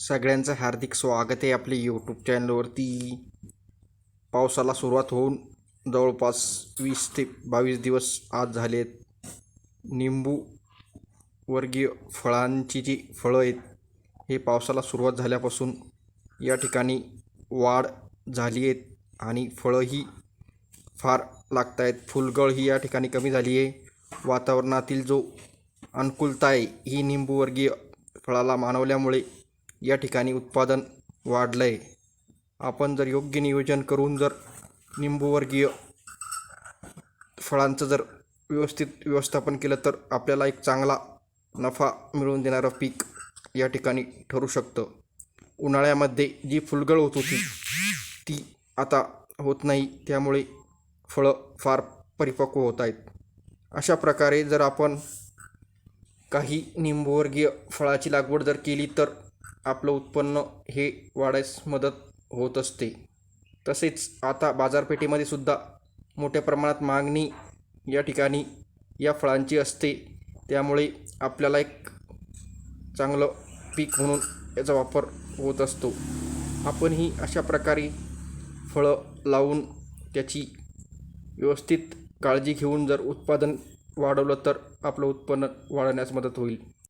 सगळ्यांचं हार्दिक स्वागत आहे आपल्या यूट्यूब चॅनलवरती पावसाला सुरुवात होऊन जवळपास वीस ते बावीस दिवस आज झालेत. निंबू वर्गीय फळांची जी फळं आहेत हे पावसाला सुरुवात झाल्यापासून या ठिकाणी वाढ झाली आहेत आणि फळंही फार लागत आहेत फुलगळ ही या ठिकाणी कमी झाली आहे. वातावरणातील जो अनुकूलता आहे ही निंबूवर्गीय फळाला मानवल्यामुळे या ठिकाणी उत्पादन वाढलं आहे आपण जर योग्य नियोजन करून जर निंबूवर्गीय फळांचं जर व्यवस्थित व्यवस्थापन केलं तर आपल्याला एक चांगला नफा मिळवून देणारं पीक या ठिकाणी ठरू शकतं. उन्हाळ्यामध्ये जी फुलगळ होत होती ती आता होत नाही. त्यामुळे फळं फार परिपक्व होत आहेत. अशा प्रकारे जर आपण काही निंबूवर्गीय फळाची लागवड जर केली तर आपलं उत्पन्न हे वाढायस मदत होत असते. तसेच आता बाजारपेठेमध्ये सुद्धा मोठ्या प्रमाणात मागणी या ठिकाणी या फळांची असते. त्यामुळे आपल्याला एक चांगलं पीक म्हणून याचा वापर होत असतो. आपणही अशा प्रकारे फळं लावून त्याची व्यवस्थित काळजी घेऊन जर उत्पादन वाढवलं तर आपलं उत्पन्न वाढवण्यास मदत होईल.